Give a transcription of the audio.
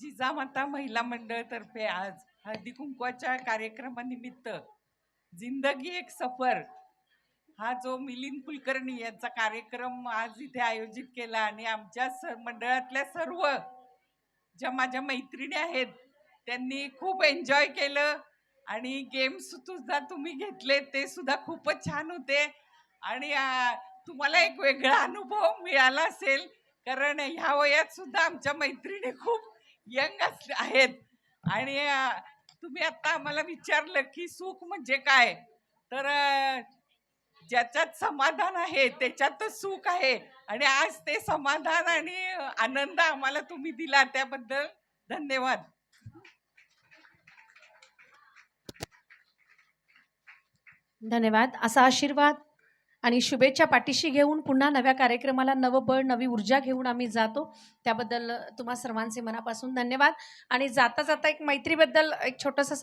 जिजामाता महिला मंडळतर्फे आज हळदी कुंकवाच्या कार्यक्रमानिमित्त जिंदगी एक सफर हा जो मिलिंद कुलकर्णी यांचा कार्यक्रम आज इथे आयोजित केला आणि आमच्या स मंडळातल्या सर्व ज्या माझ्या मैत्रिणी आहेत त्यांनी खूप एन्जॉय केलं आणि गेम्स सुद्धा तुम्ही घेतले ते सुद्धा खूपच छान होते. आणि तुम्हाला एक वेगळा अनुभव मिळाला असेल कारण ह्या वयात सुद्धा आमच्या मैत्रिणी खूप यंग आहेत. आणि तुम्ही आता आम्हाला विचारलं की सुख म्हणजे काय? तर ज्याच्यात समाधान आहे त्याच्यातच सुख आहे. आणि आज ते समाधान आणि आनंद आम्हाला तुम्ही दिला त्याबद्दल धन्यवाद. धन्यवाद. असा आशीर्वाद आणि शुभेच्छा पाठीशी घेऊन पुन्हा नव्या कार्यक्रमाला नवं बळ नवी ऊर्जा घेऊन आम्ही जातो. त्याबद्दल तुम्हा सर्वांचे मनापासून धन्यवाद. आणि जाता जाता एक मैत्रीबद्दल एक छोटंसं